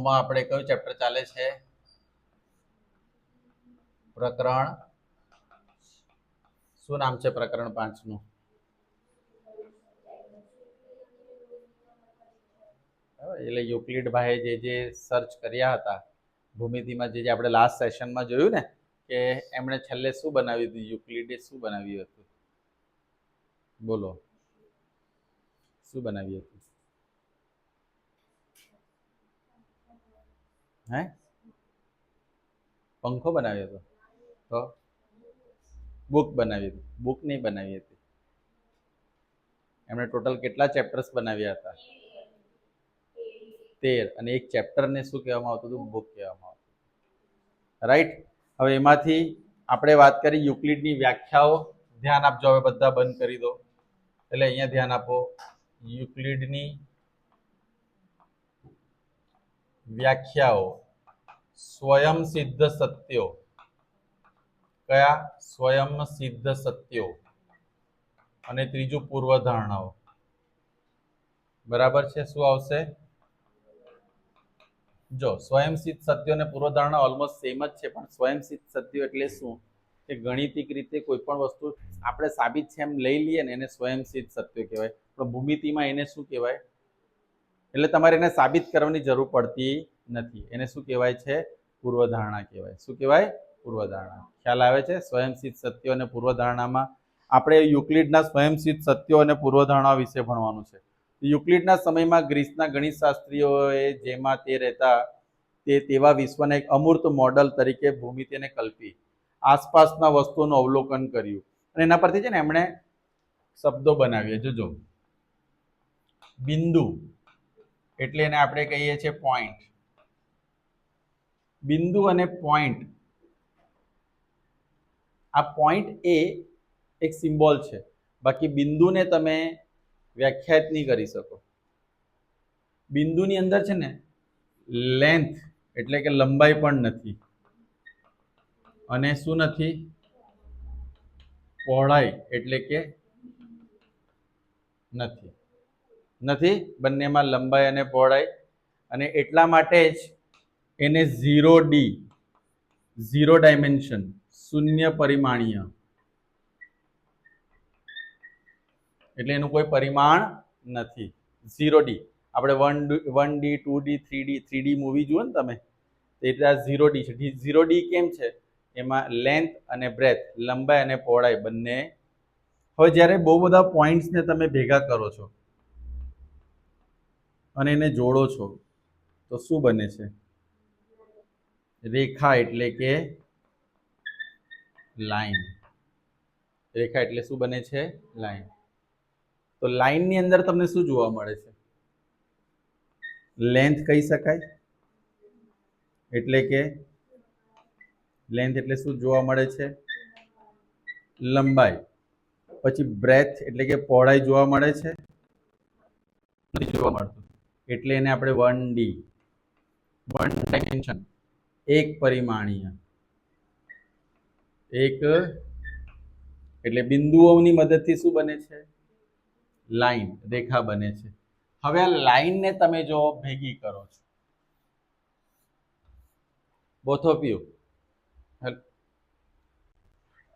માં આપણે કયું ચેપ્ટર ચાલે છે? પ્રકરણ? શું નામ છે પ્રકરણ પાંચનું એટલે યુક્લિડ ભાઈએ જે જે સર્ચ કર્યા હતા, ભૂમિતિમાં જે જે આપણે લાસ્ટ સેશનમાં જોયું ને, કે એમણે છેલ્લે શું બનાવ્યું હતું? યુક્લિડે શું બનાવ્યું હતું? બોલો. શું બનાવ્યું હતું? હે? પંખો બનાવ્યો હતો. તો? બુક બનાવી હતી. બુક નહીં બનાવી હતી. એમણે ટોટલ કેટલા ચેપ્ટર્સ બનાવ્યા હતા? તેર. અને એક ચેપ્ટરને શું કહેવામાં આવતું હતું? બુક કહેવામાં આવતું રાઈટ હવે એમાંથી આપણે વાત કરી યુક્લિડની વ્યાખ્યાઓ. ધ્યાન આપજો. હવે બધા બંધ કરી દો. એટલે અહીંયા ધ્યાન આપો. યુક્લિડની વ્યાખ્યાઓ. સ્વયં સિદ્ધ સત્યો. કયા? સ્વયં સિદ્ધ સત્યો. અને ત્રીજું પૂર્વધારણાઓ. બરાબર છે? શું આવશે? જો સ્વયંસિદ્ધ સત્યો અને પૂર્વધારણા ઓલમોસ્ટ સેમ જ છે, પણ સ્વયંસિદ્ધ સત્યો એટલે શું? કે ગણિતિક રીતે કોઈ પણ વસ્તુ આપણે સાબિત છે એમ લઈ લઈએ ને એને સ્વયંસિદ્ધ સત્યો કહેવાય. પણ ભૂમિતિમાં એને શું કહેવાય? એટલે તમારે એને સાબિત કરવાની જરૂર પડતી નથી. એને શું કહેવાય છે? પૂર્વધારણા કહેવાય. શું કહેવાય? પૂર્વધારણા. ખ્યાલ આવે છે? સ્વયંસિદ્ધ સત્યો અને પૂર્વધારણામાં આપણે યુક્લિડના સ્વયંસિદ્ધ સત્યો અને પૂર્વધારણા વિશે ભણવાનું છે. યુક્લિડના સમયમાં ગ્રીસના ગણિત શાસ્ત્રીઓએ જેમાં તે રહેતા તે તેવા વિશ્વના એક અમૂર્ત મોડલ તરીકે ભૂમિતિને કલ્પી. આસપાસના વસ્તુઓનું અવલોકન કર્યું. અને એના પરથી છે ને એમણે શબ્દો બનાવ્યા. જોજો બિંદુ. એટલે એને આપણે કહીએ છીએ પોઈન્ટ બિંદુ અને પોઈન્ટ આ પોઈન્ટ એ એક સિમ્બોલ છે. બાકી બિંદુને તમે વ્યાખ્યાયિત નહીં કરી શકો. બિંદુની અંદર છે ને લેન્થ એટલે કે લંબાઈ પણ નથી. અને શું નથી? પહોળાઈ એટલે કે નથી. નથી, બંનેમાં લંબાઈ અને પહોળાઈ. અને એટલા માટે જ એને ઝીરો ડી, ઝીરો ડાયમેન્શન, શૂન્ય પરિમાણીય. એટલે એનું કોઈ પરિમાણ નથી. Zero D. આપણે one one D, two D, three D three D movie જુઓ ને તમે એટલે આ ઝીરો ડી છે. ઝીરો ડી કેમ છે? એમાં લેન્થ અને બ્રેથ લંબાઈ અને પહોળાઈ બંને. હવે જ્યારે બહુ બધા પોઈન્ટ્સને તમે ભેગા કરો છો અને એને જોડો છો, તો શું બને છે? રેખા એટલે કે લાઈન. રેખા એટલે શું બને છે? લાઈન. તો લાઈનની અંદર તમને શું જોવા મળે છે? લેન્થ કહી શકાય? એટલે કે લેન્થ એટલે શું જોવા મળે છે? લંબાઈ. પછી બ્રેથ એટલે કે પહોળાઈ જોવા મળે છે? જોવા મળતું. એટલે એને આપણે વન ડી, વન ડાયમેન્શન, એક પરિમાણીય. એક, એટલે બિંદુઓની મદદથી શું બને છે? લાઈન, રેખા બને છે. હવે આ લાઈનને તમે જો ભેગી કરો છો. બોથ ઓફ યુ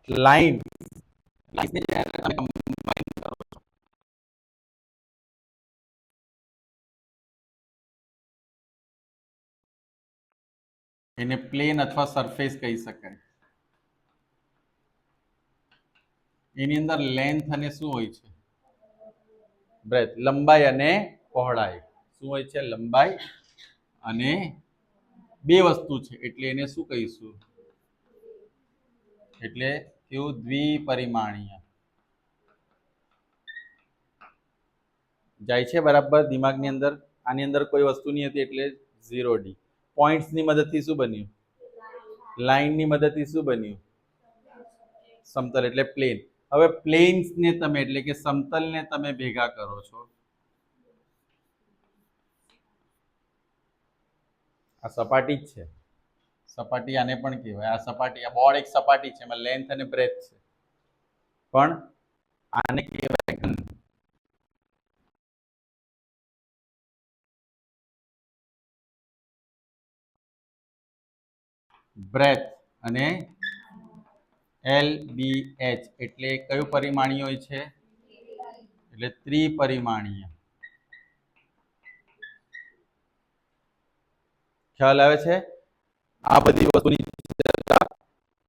લાઈન એને પ્લેન અથવા સરફેસ કહી શકાય. એની અંદર લેન્થ અને શું હોય છે? બ્રેથ લંબાઈ અને પહોળાઈ. શું હોય છે? લંબાઈ અને બે વસ્તુ છે. એટલે એને શું કહીશું? એટલે કેવું? દ્વિપરિમાણીય. જાય છે બરાબર? દિમાગની અંદર? આની અંદર કોઈ વસ્તુ નહીં હતી એટલે ઝીરો ડી પોઈન્ટ્સની મદદથી શું બન્યું? લાઇનની મદદથી શું બન્યું? સમતલ એટલે પ્લેન હવે પ્લેન્સને તમે, એટલે કે સમતલને તમે ભેગા કરો છો. આ સપાટી જ છે. સપાટી આને પણ કહેવાય. આ સપાટી, આ બોર્ડ એક સપાટી છે, એમાં લેન્થ અને બ્રેથ છે. પણ આને કહેવાય ઘન બ્રેથ અને એલ બી એચ એટલે કયું પરિમાણીય હોય છે? એટલે ત્રિપરિમાણીય. ખ્યાલ આવે છે? આ બધી વસ્તુની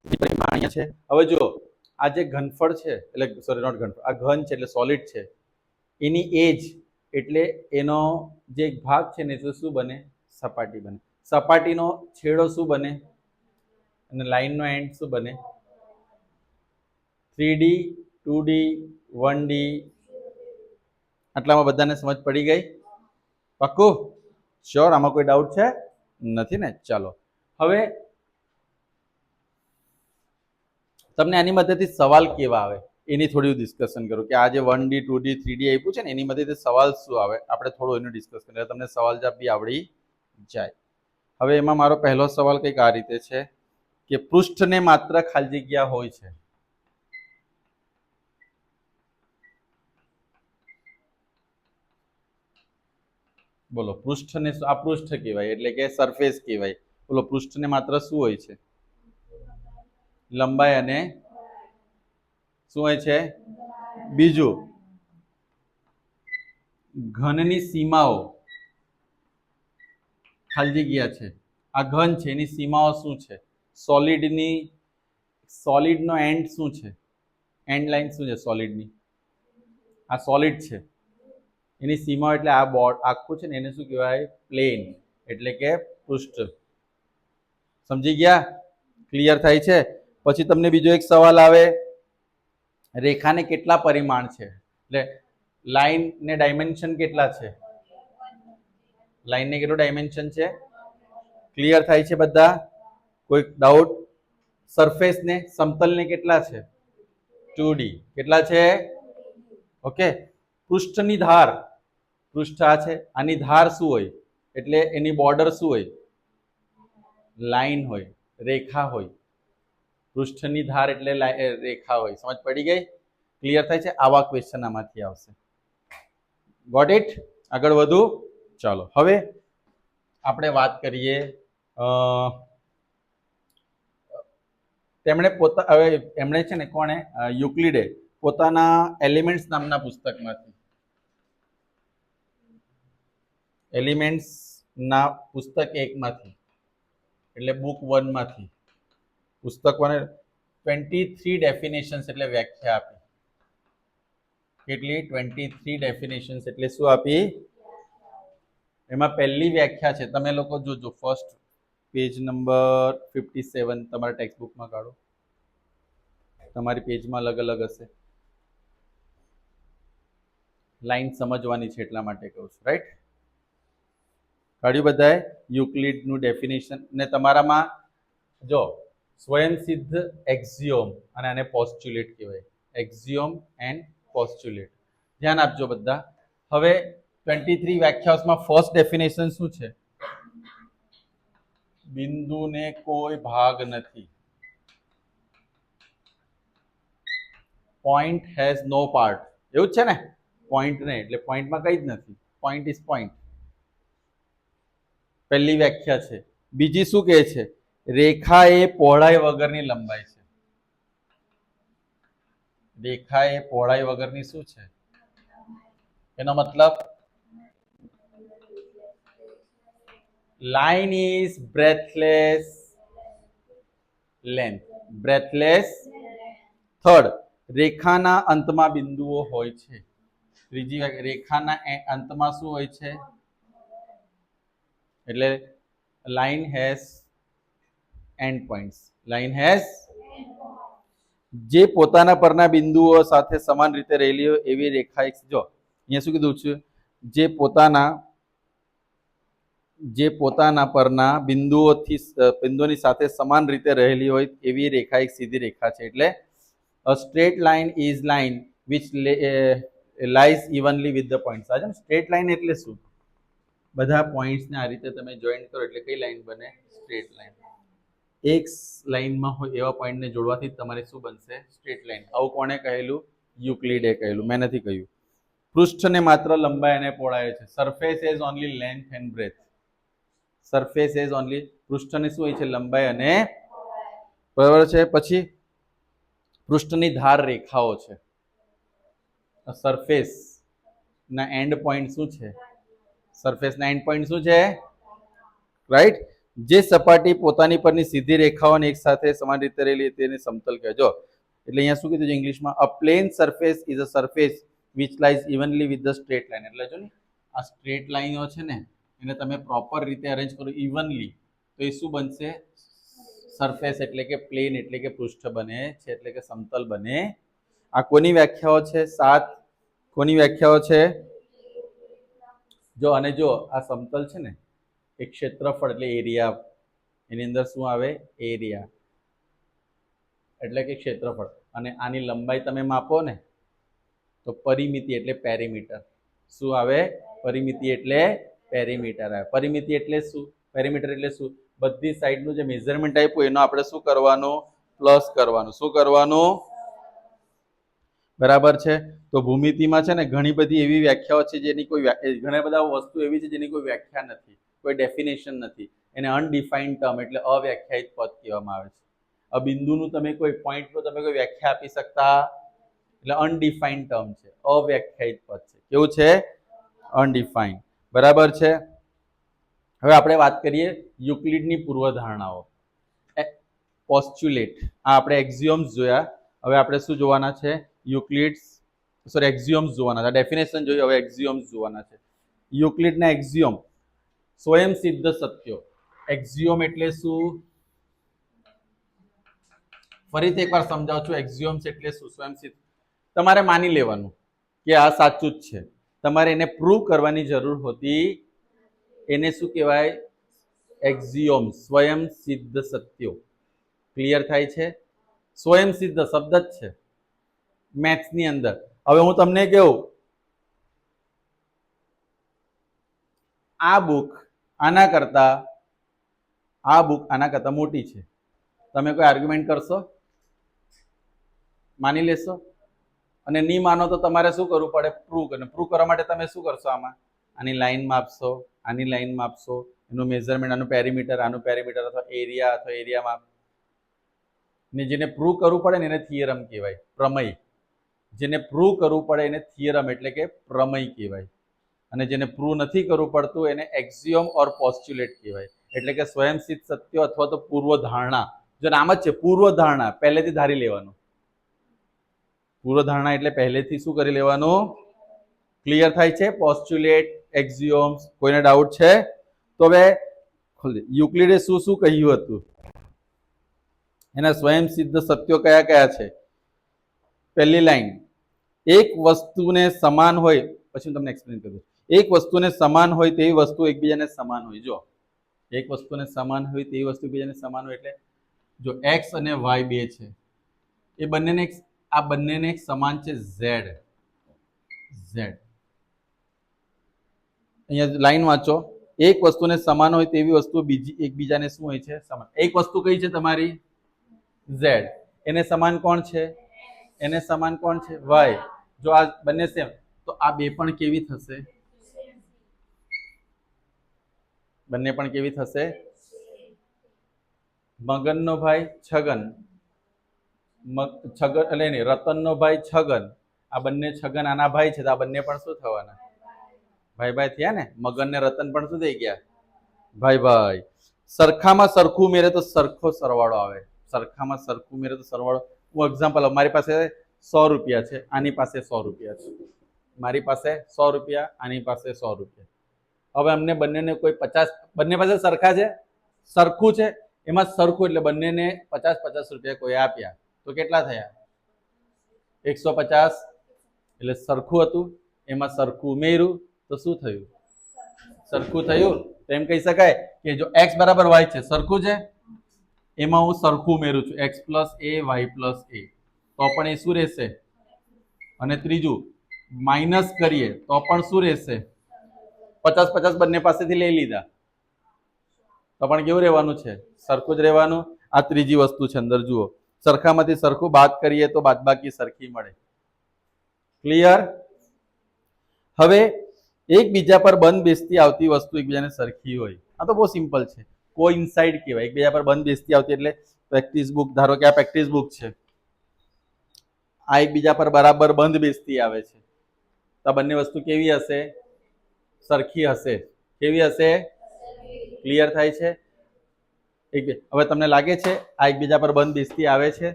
ત્રિપરિમાણીય છે. હવે જો આ જે ઘનફળ છે, એટલે સોરી નોટ ઘનફળ, આ ઘન છે એટલે સોલિડ છે. એની એજ એટલે એનો જે ભાગ છે ને તો શું બને? સપાટી બને. સપાટીનો છેડો શું બને? અને લાઈનનો એન્ડ શું બને? Three D two D one D આટલામાં બધાને સમજ પડી ગઈ? પાક્કું? શ્યોર આમાં કોઈ ડાઉટ છે? નથી ને? ચાલો. હવે તમને આની મદદથી સવાલ કેવા આવે? એની થોડી ડિસ્કશન કરું કે આજે one D two D three D આપ્યું છે ને, એની મદદથી સવાલ શું આવે? આપણે થોડું એનું ડિસ્કસ કરીએ. તમને સવાલ જવાબ બી આવડી જાય. હવે એમાં મારો પહેલો સવાલ કંઈક આ રીતે છે. કે પૃષ્ઠને માત્ર ખાલી જગ્યા હોય છે. બોલો, પૃષ્ઠને આ પૃષ્ઠ કહેવાય, એટલે કે સરફેસ કહેવાય. બોલો, પૃષ્ઠને માત્ર શું હોય છે? લંબાઈ અને શું હોય છે? બીજું, ઘનની સીમાઓ ખાલી જગ્યા છે. આ ઘન છે, એની સીમાઓ શું છે? સોલિડની સોલિડનો એન્ડ શું છે? એન્ડ લાઇન શું છે સોલિડની આ સોલિડ છે. એની સીમા એટલે આ બોર્ડ આખું છે ને એને શું કહેવાય? પ્લેન એટલે કે પૃષ્ઠ. સમજી ગયા? ક્લિયર થાય છે? પછી તમને બીજો એક સવાલ આવે. રેખાને કેટલા પરિમાણ છે? એટલે લાઇન ને ડાયમેન્શન કેટલા છે? લાઈનને કેટલું ડાયમેન્શન છે? ક્લિયર થાય છે બધા? કોઈ ડાઉટ સરફેસ ને સમતલ ને કેટલા છે? ટુ કેટલા છે? ઓકે પૃષ્ઠની ધાર. પૃષ્ઠ આ છે. આની ધાર શું હોય? એટલે એની બોર્ડર શું હોય? લાઈન હોય. રેખા હોય. પૃષ્ઠની ધાર એટલે રેખા હોય. સમજ પડી ગઈ? ક્લિયર થાય છે? આવા ક્વેશ્ચન આમાંથી આવશે. ગોટ ઇટ આગળ વધુ? ચાલો. હવે આપણે વાત કરીએ તેમણે પોતા, હવે એમણે છે ને કોણે? યુક્લિડે પોતાના એલિમેન્ટ્સ નામના પુસ્તકમાંથી. એલિમેન્ટ્સ ના પુસ્તક એકમાંથી. એટલે બુક વનમાંથી. પુસ્તક વન ટ્વેન્ટી થ્રી ડેફિનેશન્સ એટલે વ્યાખ્યા આપી. કેટલી? ટ્વેન્ટી થ્રી ડેફિનેશન્સ એટલે શું આપી? એમાં પહેલી વ્યાખ્યા છે. તમે લોકો જોજો. First page number fifty seven તમારા ટેક્સ્ટ બુકમાં કાઢો. તમારી પેજમાં અલગ અલગ હશે. લાઈન સમજવાની છે એટલા માટે કહું છું રાઈટ કાઢ્યું બધાએ? યુક્લિડનું ડેફિનેશન. ને તમારામાં જો સ્વયંસિદ્ધ એક્ઝિયોમ, અને આને પોસ્ચ્યુલેટ કહેવાય. Axiom and postulate. ધ્યાન આપજો બધા. હવે ટ્વેન્ટી થ્રી વ્યાખ્યાઓમાં ફર્સ્ટ ડેફિનેશન શું છે? બિંદુને કોઈ ભાગ નથી. પોઈન્ટ હેઝ નો પાર્ટ એવું જ છે ને? પોઈન્ટ ને, એટલે પોઈન્ટમાં કંઈ જ નથી. પોઈન્ટ ઇઝ પોઈન્ટ પહેલી વ્યાખ્યા છે. બીજી શું કહે છે? રેખા એ પહોળાઈ વગરની લંબાઈ છે. રેખા એ પહોળાઈ વગરની શું છે? એનો મતલબ line is breathless length breathless third રેખાના અંતમાં બિંદુઓ હોય છે. ત્રીજી રેખાના અંતમાં શું હોય છે? એટલે line has end points line has જે પોતાના પરના બિંદુઓ સાથે સમાન રીતે રહેલી હોય એવી રેખા એક જો, અહીંયા શું કીધું છે? જે પોતાના જે પોતાના પરના બિંદુઓથી બિંદુઓની સાથે સમાન રીતે રહેલી હોય એવી રેખા એક સીધી રેખા છે. એટલે, a straight line is line which lies evenly with the points આજે સ્ટ્રેટ લાઇન એટલે શું? બધા પોઈન્ટ્સને આ રીતે તમે જોઈન કરો એટલે કઈ લાઇન બને? સ્ટ્રેટ લાઈન એક લાઇનમાં હોય એવા પોઈન્ટને જોડવાથી તમારે શું બનશે? સ્ટ્રેટ લાઇન આવું કોણે કહેલું? યુક્લિડે કહેલું. મેં નથી કહ્યું. પૃષ્ઠને માત્ર લંબાઈ અને પહોળાઈ છે. Surface has only length and breadth surface has only પૃષ્ઠની શું હોય છે? લંબાઈ અને બરાબર છે? પછી પૃષ્ઠની ધાર રેખાઓ છે. સરફેસ ના એન્ડ પોઈન્ટ શું છે? સરફેસ ના એન્ડ પોઈન્ટ શું છે? રાઈટ જે સપાટી પોતાની પરની સીધી રેખાઓને એક સાથે સમાન રીતે રહેલી તેને સમતલ કહેજો એટલે અહીંયા શું કીધું છે ઇંગ્લિશમાં? A plane surface is a surface which lies evenly with the straight line એટલે જો ને, આ સ્ટ્રેટ લાઈનો છે ને એને તમે પ્રોપર રીતે અરેન્જ કરો ઇવનલી તો એ શું બનશે? સરફેસ એટલે કે પ્લેન એટલે કે પૃષ્ઠ બને છે, એટલે કે સમતલ બને. આ કોની વ્યાખ્યાઓ છે? સાત કોની વ્યાખ્યાઓ છે? જો, અને જો, આ સમતલ છે ને, એ ક્ષેત્રફળ એટલે એરિયા એની અંદર શું આવે? એરિયા એટલે કે ક્ષેત્રફળ. અને આની લંબાઈ તમે માપો ને, તો પરિમિતિ એટલે પેરીમીટર શું આવે? પરિમિતિ એટલે પેરીમીટર આવે. પરિમિતિ એટલે શું? પેરીમીટર એટલે શું? બધી સાઈડનું જે મેઝરમેન્ટ આપ્યું, એનો આપણે શું કરવાનું? પ્લસ કરવાનું. શું કરવાનું? બરાબર છે? તો ભૂમિતિમાં છે ને ઘણી બધી એવી વ્યાખ્યાઓ છે જેની કોઈ ઘણા બધા વસ્તુ એવી છે જેની કોઈ વ્યાખ્યા નથી. કોઈ ડેફિનેશન નથી. એને અનડિફાઇન્ડ ટર્મ એટલે અવ્યાખ્યાયિત પદ કહેવામાં આવે છે. આ બિંદુનું તમે કોઈ પોઈન્ટનું તમે કોઈ વ્યાખ્યા આપી શકતા? એટલે અનડિફાઇન્ડ ટર્મ છે. અવ્યાખ્યાયિત પદ છે. કેવું છે? અનડિફાઇન્ડ બરાબર છે? હવે આપણે વાત કરીએ યુક્લિડની પૂર્વધારણાઓ. પોસ્ચ્યુલેટ આ આપણે એક્ઝિયોમ્સ જોયા. હવે આપણે શું જોવાના છે? યુક્લિડ્સ સોરી એક્ઝિયોમ્સ જોવાના છે. ડેફિનેશન જોયું હવે એક્ઝિયોમ્સ જોવાના છે. યુક્લિડના એક્ઝિયોમ સ્વયં સિદ્ધ સત્યો. એક્ઝિયોમ એટલે શું? ફરીથી એકવાર સમજાવું છું. એક્ઝિયોમ્સ એટલે શું? સ્વયં સિદ્ધ. તમારે માની લેવાનું કે આ સાચું જ છે. તમારે એને પ્રૂવ કરવાની જરૂર હોતી એને શું કહેવાય? એક્ઝિયોમ સ્વયં સિદ્ધ સત્યો. ક્લિયર થાય છે? સ્વયં સિદ્ધ શબ્દ જ છે. મેથ્સની અંદર. હવે હું તમને કહું. આ બુક આના કરતા, આ બુક આના કરતા મોટી છે. તમે કોઈ આર્ગ્યુમેન્ટ કરશો? માની લેશો? અને નહીં માનો તો તમારે શું કરવું પડે? પ્રૂવ અને પ્રૂવ કરવા માટે તમે શું કરશો આમાં? આની લાઈન માપશો, આની લાઈન માપશો, એનું મેઝરમેન્ટ આનું પેરીમીટર આનું પેરીમીટર અથવા એરિયા અથવા એરિયા માપ. ને જેને પ્રૂવ કરવું પડે ને એને થિયરમ કહેવાય. પ્રમેય. જેને પ્રૂવ કરવું પડે એને થિયરમ એટલે કે પ્રમેય કહેવાય. અને જેને પ્રૂવ નથી કરવું પડતું એને એક્ઝિયમ ઓર પોસ્ચ્યુલેટ કહેવાય. એટલે કે સ્વયંસિદ્ધ સત્ય અથવા તો પૂર્વ ધારણા જો નામ જ છે પૂર્વ ધારણા પહેલેથી ધારી લેવાનું. પૂર્વ ધારણા એટલે પહેલેથી શું કરી લેવાનું? ક્લિયર થાય છે? પોસ્ચ્યુલેટ એક્ઝિયોમ્સ કોઈને ડાઉટ છે? તો હવે યુક્લિડે શું શું કહ્યું હતું? એના સ્વયં સિદ્ધ સત્યો કયા કયા છે? પહેલી લાઈન એક વસ્તુને સમાન હોય, પછી હું તમને એક્સપ્લેન કરું. એક વસ્તુને સમાન હોય તેવી વસ્તુ એકબીજાને સમાન હોય. જો, એક વસ્તુને સમાન હોય તેવી વસ્તુ એકબીજાને સમાન હોય એટલે જો એક્સ અને વાય બે છે, એ બંનેને આ બંનેને સમાન છે ઝેડ ઝેડ અહીંયા લાઈન વાંચો. એક વસ્તુને સમાન હોય તેવી વસ્તુ બીજી એકબીજાને શું હોય છે? સમાન. એક વસ્તુ કઈ છે તમારી? ઝેડ એને સમાન કોણ છે? એને સમાન કોણ છે? વાય જો આ બંને સેમ તો આ બે પણ કેવી થશે? બંને પણ કેવી થશે? મગનનો ભાઈ છગન. છગન, એટલે નહીં, રતનનો ભાઈ છગન. આ બંને છગન આના ભાઈ છે, તો આ બંને પણ શું થવાના? ભાઈ ભાઈ થયા ને? મગન ને રતન પણ શું થઈ ગયા? ભાઈ ભાઈ. સરખામાં સરખું મેરે તો સરખો સરવાળો આવે. સરખામાં સરખું મેરે તો સરવાળો. હું એક્ઝામ્પલ મારી પાસે સો રૂપિયા છે, આની પાસે સો રૂપિયા છે. મારી પાસે સો રૂપિયા, આની પાસે સો રૂપિયા. હવે અમને બંનેને કોઈ પચાસ, બંને પાસે સરખા છે? સરખું છે? એમાં સરખું એટલે બંનેને પચાસ પચાસ રૂપિયા કોઈ આપ્યા. તો કેટલા થયા? એકસો પચાસ. એટલે સરખું હતું. એમાં સરખું ઉમેર્યું. તો શું થયું? સરખું થયું. તો એમ કહી શકાય કે જો એક્સ બરાબર વાય છે, સરખું છે? એમાં હું સરખું ઉમેરું છું. X plus A, Y plus A. તો પણ એ શું રહેશે? અને ત્રીજું, માઇનસ કરીએ તો પણ શું રહેશે? પચાસ પચાસ બંને પાસેથી લઈ લીધા. તો પણ કેવું રહેવાનું છે? સરખું જ રહેવાનું. આ ત્રીજી વસ્તુ છે અંદર, જુઓ. સરખામાંથી સરખું બાદ કરીએ તો બાદબાકી સરખી મળે. ક્લિયર હવે એકબીજા પર બંધ બેસતી આવતી વસ્તુ એકબીજાને સરખી હોય. આ તો બહુ સિમ્પલ છે. કો ઇનસાઇડ કહેવાય એકબીજા પર બંધ બેસતી આવતી એટલે પ્રેક્ટિસ બુક ધારો કે આ પ્રેક્ટિસ બુક છે. આ એકબીજા પર બરાબર બંધ બેસતી આવે છે. તો આ બંને વસ્તુ કેવી હશે? સરખી હશે. કેવી હશે? ક્લિયર થાય છે? એક હવે તમને લાગે છે આ એકબીજા પર બંધ બેસતી આવે છે?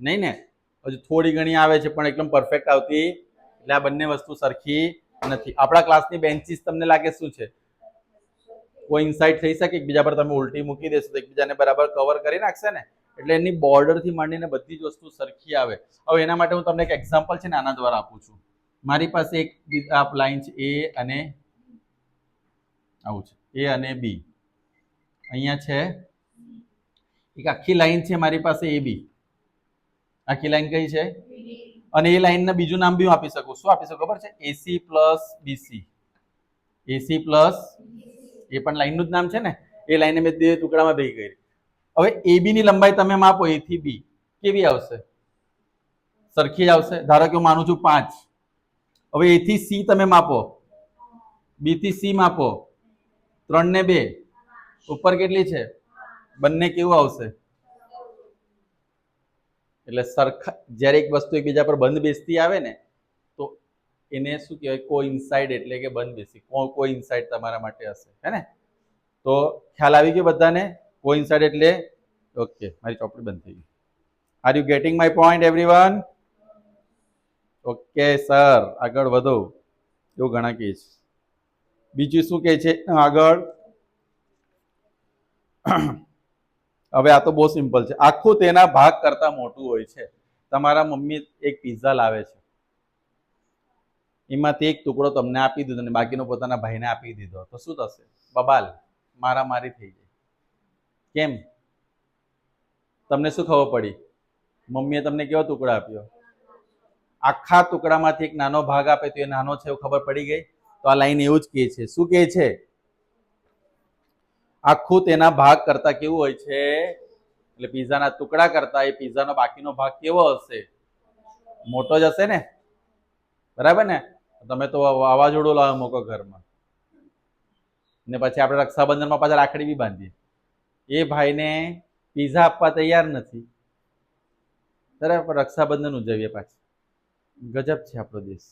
નહીં ને? હજુ થોડી ઘણી આવે છે, પણ એકદમ પરફેક્ટ આવતી. એટલે આ બંને વસ્તુ સરખી નથી. આપણા ક્લાસની બેન્ચીસ તમને લાગે શું છે? કોઈ ઇન્સાઇટ થઈ શકે? એકબીજા પર તમે ઉલટી મૂકી દેશો તો એકબીજાને બરાબર કવર કરી નાખશે ને? એટલે એની બોર્ડરથી માંડીને બધી જ વસ્તુ સરખી આવે. હવે એના માટે હું તમને એક એક્ઝામ્પલ છે ને આના દ્વારા આપું છું. મારી પાસે એક, આ લાઈન છે એ અને, આવું છે. એ અને બી અહીંયા છે. એક આખી લાઈન છે મારી પાસે એ બી. આખી લાઈન કઈ છે? અને એ લાઈનના બીજું નામ બી હું આપી શકું. શું આપી શકું? ખબર છે? AC plus BC AC plus એ પણ લાઈનનું જ નામ છે ને? એ લાઈને મેં બે ટુકડામાં ભેગી કરી. હવે એબી ની લંબાઈ તમે માપો એ થી બી કેવી આવશે? સરખી આવશે. ધારો કે હું માનું છું પાંચ. હવે એ થી સી તમે માપો. બી થી સી માપો. ત્રણ ને બે. ઉપર કેટલી છે? બંને કેવું આવશે? એટલે સરખા, જ્યારે એક વસ્તુ એકબીજા પર બંધ બેસતી આવે ને, તો એને શું કહેવાય? કો ઇનસાઇડ એટલે કે બંધ બેસી. કો કો ઇનસાઇડ તમારા માટે હશે. હે ને? તો ખ્યાલ આવી ગયો બધાને? કો ઇનસાઇડ એટલે ઓકે મારી ચોપડી બંધ થઈ ગઈ. Are you getting my point everyone okay sir આગળ વધો. એવું ઘણા કહે બીજું શું કહે છે? આગળ. હવે આ તો બહુ સિમ્પલ છે. આખું તેના ભાગ કરતા મોટું હોય છે. તમારા મમ્મી એક પિઝા લાવે છે. એમાંથી એક ટુકડો તમને આપી દીધો અને બાકીનો પોતાના ભાઈને આપી દીધો. તો શું થશે? બબાલ મારામારી થઈ જાય કેમ? તમને શું ખબર પડી? મમ્મીએ તમને કેવો ટુકડો આપ્યો? આખા ટુકડામાંથી એક નાનો ભાગ આપે તો એ નાનો છે એવું ખબર પડી ગઈ? તો આ લાઈન એવું જ કહે છે. શું કહે છે? આખું તેના ભાગ કરતા કેવું હોય છે? એટલે પીઝાના ટુકડા કરતા, એ પીઝાનો બાકીનો ભાગ કેવો હશે? મોટો જ હશે ને? બરાબર ને? તમે તો વાવાઝોડું લાવો મૂકો ઘરમાં. ને પછી આપણે રક્ષાબંધનમાં પાછા રાખડી બી બાંધીએ. એ ભાઈને પીઝા આપવા તૈયાર નથી. બરાબર, રક્ષાબંધન ઉજવીએ પાછી. ગજબ છે આપણો દેશ.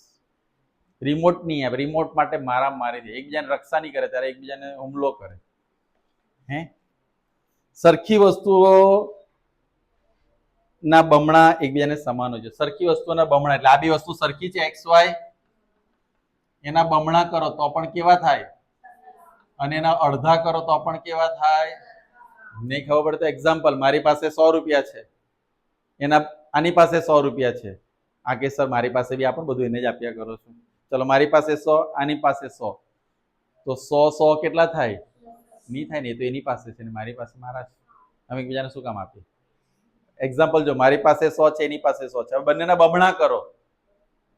રિમોટ નહીં આવે. રિમોટ માટે મારા મારી દે. એકબીજાને રક્ષા નહીં કરે, ત્યારે એકબીજાને હુમલો કરે. હે? સરખી વસ્તુઓ ના બમણા એકબીજાને સમાન હોય છે. સરખી વસ્તુઓના બમણા, એટલે આ બી વસ્તુ સરખી છે, એક્સ, વાય? એના બમણા કરો તો પણ કેવા થાય? અને એના અડધા કરો તો પણ કેવા થાય? નહીં ખબર પડે તો એક્ઝામ્પલ મારી પાસે સો રૂપિયા છે. એના, આની પાસે સો રૂપિયા છે. આ કે, સર, મારી પાસે બી આપણ બધું એને જ આપ્યા કરો છો. ચલો, મારી પાસે સો, આની પાસે સો. તો સો સો કેટલા થાય? નહીં થાય ને એ તો એની પાસે છે ને મારી પાસે મારા છે અમે એકબીજાને શું કામ આપીએ? એક્ઝામ્પલ જો, મારી પાસે સો છે, એની પાસે સો છે. હવે બંનેના બમણા કરો.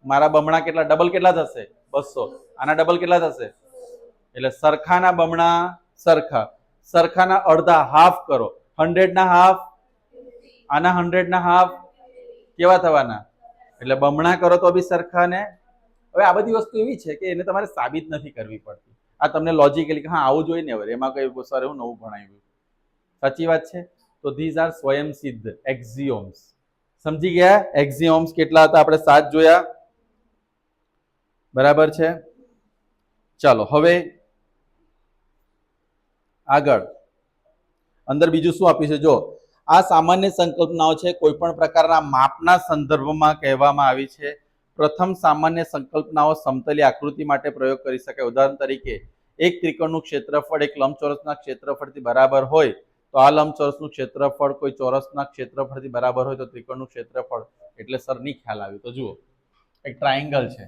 મારા બમણા કેટલા ડબલ કેટલા થશે? બસો. આના ડબલ કેટલા થશે? એટલે સરખાના બમણા સરખા. સરખાના અડધા હાફ કરો. હંડ્રેડ ના હાફ આના હંડ્રેડ ના હાફ કેવા થવાના? એટલે બમણા કરો તો બી સરખા ને હવે આ બધી વસ્તુ એવી છે કે એને તમારે સાબિત નથી કરવી પડતી. આ તમને લોજિકલી હા, આવું જોઈએ ને હવે, એમાં કઈ સર એવું નવું ભણાવ્યું. સાચી વાત છે? તો ધીઝ આર સ્વયં સિદ્ધ એક્ઝિયોમ્સ સમજી ગયા? એક્ઝિયોમ્સ કેટલા હતા? આપણે સાત જોયા. બરાબર છે? ચાલો, હવે આગળ. અંદર બીજું શું આપ્યું છે? જો, આ સામાન્ય સંકલ્પનાઓ છે, કોઈ પણ પ્રકારના માપના સંદર્ભમાં કહેવામાં આવી છે. પ્રથમ સામાન્ય સંકલ્પનાઓ સમતલી આકૃતિ માટે પ્રયોગ કરી શકાય. ઉદાહરણ તરીકે, એક ત્રિકોણનું ક્ષેત્રફળ એક લંબચોરસના ક્ષેત્રફળથી બરાબર હોય, તો આ લંબચોરસનું ક્ષેત્રફળ કોઈ ચોરસના ક્ષેત્રફળથી બરાબર હોય, તો ત્રિકોણનું ક્ષેત્રફળ એટલે સરની ખ્યાલ આવ્યો તો જુઓ, એક ટ્રાયંગલ છે.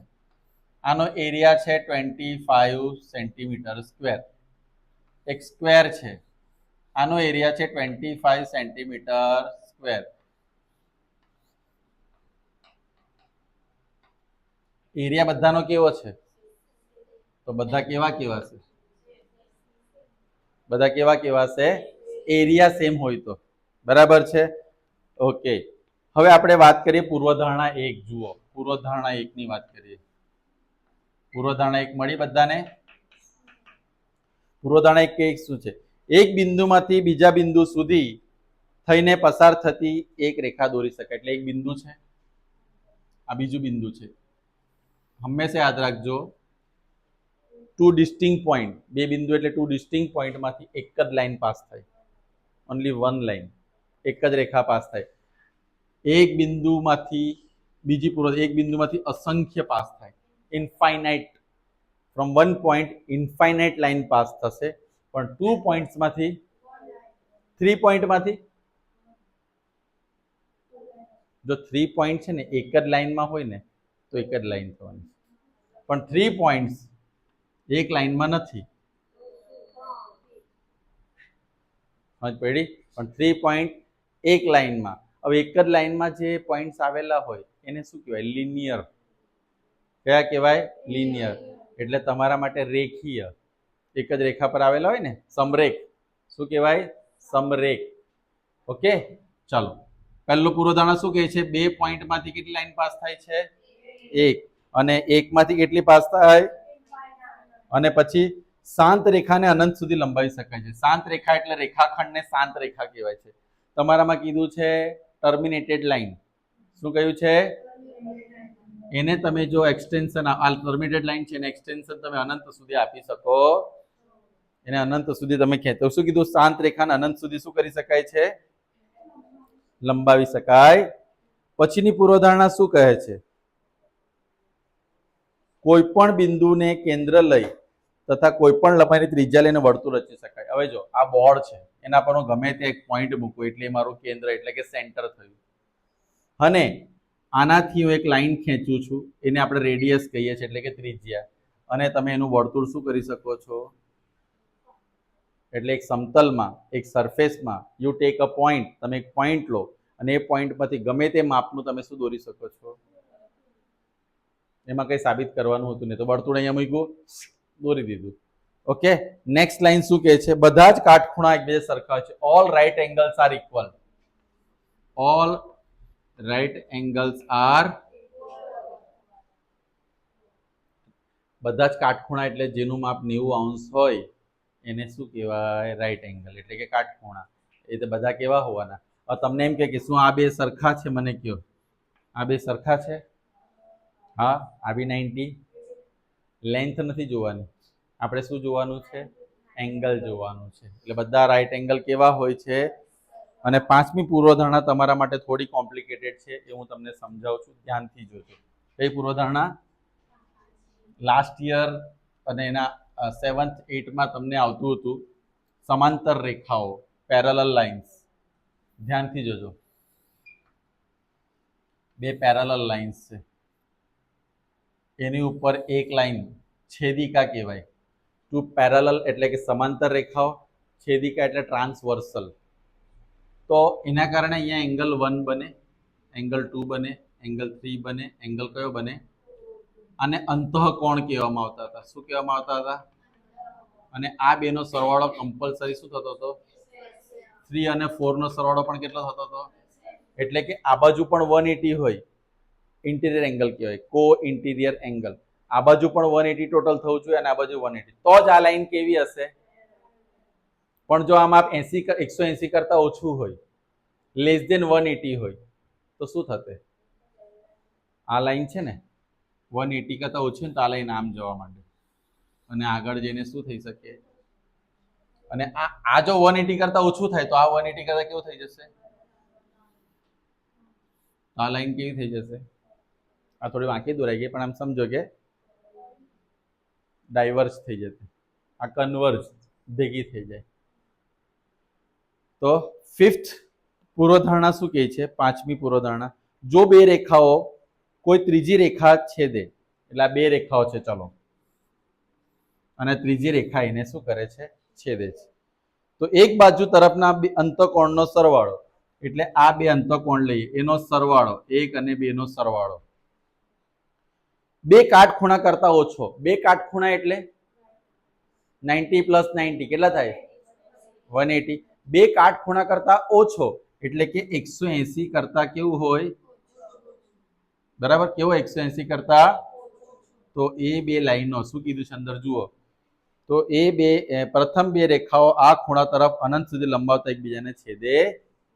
આનો એરિયા છે ટ્વેન્ટી ફાઈવ સેન્ટીમીટર સ્ક્વેર એક સ્ક્વેર છે. આનો એરિયા છે twenty five centimetre square area બધાનો કેવો છે? તો બધા કેવા કેવા છે? બધા કેવા કેવા છે? એરિયા સેમ હોય તો. બરાબર છે? ઓકે. હવે આપણે વાત કરીએ પૂર્વધારણા એક. જુઓ, પૂર્વધારણા એક ની વાત કરીએ. પૂર્વધારણા એક મળી બધાને? પૂર્વધારણા એક કે એક શું છે? એક બિંદુમાંથી બીજા બિંદુ સુધી થઈને પસાર થતી એક રેખા દોરી શકાય. એટલે એક બિંદુ છે. આ બીજું બિંદુ છે. હંમેશા યાદ રાખજો. ટુ ડિસ્ટિંગ પોઈન્ટ બે બિંદુ એટલે ટુ ડિસ્ટિંગ પોઈન્ટમાંથી એક જ લાઈન પાસ થાય. ઓનલી વન લાઈન એક જ રેખા પાસ થાય. એક બિંદુમાંથી બીજી પૂર્વ એક બિંદુમાંથી અસંખ્ય પાસ થાય. Infinite from one point infinite line pass થશે. પણ ટુ પોઈન્ટ્સમાંથી થ્રી પોઈન્ટમાંથી જો થ્રી પોઈન્ટ છે ને, એક જ લાઈનમાં હોય ને, તો એક જ લાઈન થવાની. પણ થ્રી પોઈન્ટ્સ એક લાઈનમાં નથી. સમજ પડી? પણ થ્રી પોઈન્ટ એક લાઈનમાં હવે એક જ લાઇનમાં જે પોઈન્ટ્સ આવેલા હોય, એને શું કહેવાય? લિનિયર કયા કહેવાય? લિનિયર એટલે તમારા માટે રેખીય. એક જ રેખા પર આવેલા હોય ને, સમરેખ. શું કહેવાય? સમરેખ. ઓકે? ચાલો. પહેલું પૂર્વધારણા શું કહે છે? બે પોઈન્ટમાંથી કેટલી લાઇન પાસ થાય છે? એક. અને એકમાંથી કેટલી પાસ થાય? અને પછી શાંત રેખાને અનંત સુધી લંબાવી શકાય છે. શાંત રેખા એટલે રેખાખંડને શાંત રેખા કહેવાય છે. તમારામાં કીધું છે ટર્મિનેટેડ લાઈન. શું કહ્યું છે? એને તમે જો એક્સટેન્શન આ ટર્મિનેટેડ લાઈન છે, એને એક્સટેન્શન તમે અનંત સુધી આપી શકો. એને અનંત સુધી તમે ખેંચો. શું કીધું? શાંત રેખાને અનંત સુધી શું કરી શકાય છે? લંબાવી શકાય. પછીની પૂર્વધારણા શું કહે છે? કોઈ પણ બિંદુને કેન્દ્ર લઈ તથા કોઈ પણ લંબાઈની ત્રિજ્યા લઈને વર્તુળ રચી શકાય. હવે જો, આ બોર્ડ છે. એના પર હું ગમે તે એક પોઈન્ટ મૂકું એટલે મારું કેન્દ્ર, એટલે કે સેન્ટર થયું. અને આનાથી હું એક લાઈન ખેંચું છું. એને આપણે રેડિયસ કહીએ છીએ, એટલે કે ત્રિજ્યા. અને તમે એનું વર્તુળ શું કરી શકો છો? એટલે એક સમતલમાં, એક સરફેસમાં યુ ટેક અ પોઈન્ટ તમે એક પોઈન્ટ લો અને એ પોઈન્ટ ગમે તે માપનું તમે શું દોરી શકો છો? એમાં કંઈ સાબિત કરવાનું હતું નહીં. તો વર્તુળ અહીંયા મૂક્યું. દોરી દીધું. ઓકે નેક્સ્ટ લાઈન શું કહે છે? બધા જ કાટખૂણા એકબીજા સરખા છે. All right angles are equal all right angles are બધા જ કાટખૂણા એટલે જેનું માપ નેવું અંશ હોય, એને શું કહેવાય? રાઈટ એંગલ એટલે કે કાટખૂણા. એ તો બધા કેવા હોવાના. તમને એમ કે શું આ બે સરખા છે? મને કયો આ બે સરખા છે? હા આ બી નાઇન્ટી. લેન્થ નથી જોવાની. આપણે શું જોવાનું છે? એંગલ જોવાનું છે. એટલે બધા રાઈટ એંગલ કેવા હોય છે? અને પાંચમી પૂર્વધારણા તમારા માટે થોડી કોમ્પ્લિકેટેડ છે એ હું તમને સમજાવું છું. ધ્યાનથી જોજો. કઈ પૂર્વધારણા? લાસ્ટ યર અને એના સેવન્થ એટમાં તમને આવતું હતું. સમાંતર રેખાઓ પેરેલલ લાઇન્સ ધ્યાનથી જોજો. બે પેરેલલ લાઇન્સ છે. એની ઉપર એક લાઈન છેદિકા કહેવાય. ટુ પેરેલલ એટલે કે સમાંતર રેખાઓ, છેદિકા એટલે ટ્રાન્સવર્સલ તો એના કારણે અહીંયા એંગલ વન બને એંગલ ટુ બને એંગલ થ્રી બને એંગલ કયો બને? અને અંતઃકોણ કહેવામાં આવતા હતા. શું કહેવામાં આવતા હતા? અને આ બેનો સરવાળો કમ્પલસરી શું થતો હતો? થ્રી અને ફોરનો સરવાળો પણ કેટલો થતો હતો? એટલે કે આ બાજુ પણ વન એટી હોય. ઇન્ટિરિયર એંગલ કહેવાય કો ઇન્ટિરિયર એંગલ આ બાજુ પણ વન એટી ટોટલ થવું જોઈએ અને આ બાજુ વન એટી તો જ આ લાઈન કેવી હશે? પણ જો આમ આપ એસી એકસો એસી કરતા ઓછું હોય લેસ દેન વન એટી હોય, તો શું થશે? આ લાઈન છે ને વન એટી કરતા ઓછી ને તો આ લાઈન આમ જવા માંડે. અને આગળ જઈને શું થઈ શકે? અને આ આ જો વન એટી કરતા ઓછું થાય તો આ વન એટી કરતા કેવું થઈ જશે? આ લાઈન કેવી થઈ જશે? આ થોડી વાંકી દોરાઈ ગઈ, પણ આમ સમજો કે ડાયવર્સ થઈ જતી. આ કન્વર્જ ભેગી થઈ જાય. તો ફિફ્થ પૂર્વધારણા શું કહે છે? પાંચમી પૂર્વધારણા. જો બે રેખાઓ કોઈ ત્રીજી રેખા છેદે, એટલે આ બે રેખાઓ છે, ચલો. અને ત્રીજી રેખા એને શું કરે છે? છેદે છે. તો એક બાજુ તરફના અંતકોણનો સરવાળો, એટલે આ બે અંતકોણ લઈએ, એનો સરવાળો, એક અને બે નો સરવાળો. બે કાટખૂણા કરતા ઓછો. બે કાટખૂણા એટલે નાઇન્ટી પ્લસ નાઇન્ટી, કેટલા થાય? One eighty. બે કાટખૂણા કરતા ઓછો એટલે કે એકસો એસી કરતા કેવું હોય? બરાબર, કેવો એકસો એસી કરતા? તો એ બે લાઈનો, શું કીધું છે અંદર? જુઓ. તો એ બે પ્રથમ બે રેખાઓ આ ખૂણા તરફ અનંત સુધી લંબાવતા એકબીજાને છેદે.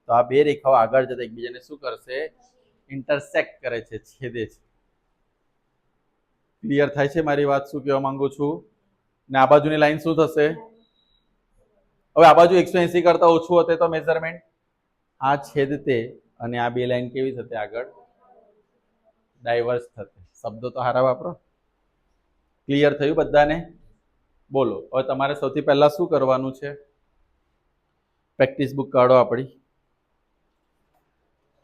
તો આ બે રેખાઓ આગળ જતા એકબીજાને શું કરશે? ઇન્ટરસેક્ટ કરે છે, છેદે છે. ક્લિયર થાય છે મારી વાત શું કહેવા માંગુ છું? ને આ બાજુની લાઈન શું થશે? હવે આ બાજુ એકસો એસી કરતા ઓછું હતે તો મેઝરમેન્ટ આ છેદ તે અને આ બે લાઈન કેવી થશે આગળ? ડાયવર્સ થશે. શબ્દો તો હારા વાપરો. ક્લિયર થયું બધાને? બોલો. હવે તમારે સૌથી પહેલા શું કરવાનું છે? પ્રેક્ટિસ બુક કાઢો આપણી.